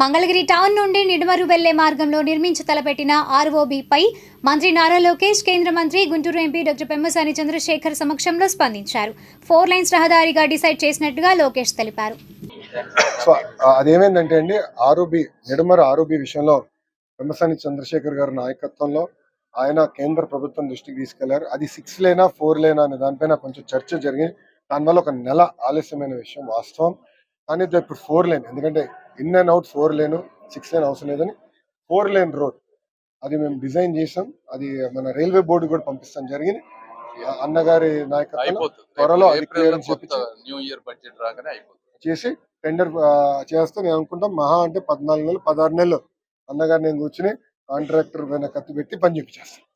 Mangalagiri town నుండి నిడుమరు వెళ్ళే మార్గంలో నిర్మించ తలపెట్టిన ఆర్ఓబిపై మంత్రి నారా లోకేష్ కేంద్ర మంత్రి గుంటూరు ఎంపీ డాక్టర్ పెమ్మసాని చంద్రశేఖర్ సమక్షంలో స్పందించారు. ఫోర్ లైన్స్ రహదారిగా డిసైడ్ చేసినట్టుగా లోకేష్ తెలిపారు. అదేమైందంటే అండి ఆరోబి నిడుమరు ఆరోబి విషయంలో పెమ్మసాని చంద్రశేఖర్ గారి నాయకత్వంలో ఆయన కేంద్ర ప్రభుత్వం దృష్టికి తీసుకెళ్ళారు. అది సిక్స్ లేనా ఫోర్ లేనా అనే దానిపైన కొంచెం చర్చ జరిగింది దానివల్ల ఒక నెల ఆలస్యమైన విషయం వాస్తవం. కానీ ఇప్పుడు ఫోర్ లేన్ ఎందుకంటే in and out four lane six lane అవసరం లేదని. Four lane road. అది మేము డిజైన్ చేసాం. అది మన రైల్వే బోర్డు కూడా పంపిస్తాం జరిగింది. అన్నగారి నాయకత్వంలో త్వరలో న్యూ ఇయర్ బడ్జెట్ రాగానే చేసి టెండర్ చేస్తే. నేను అనుకుంటాం మహా అంటే పద్నాలుగు నెలలు పదహారు నెలలు. అన్నగారు నేను కూర్చుని కాంట్రాక్టర్ పైన కత్తి పెట్టి పని చేపించేస్తాను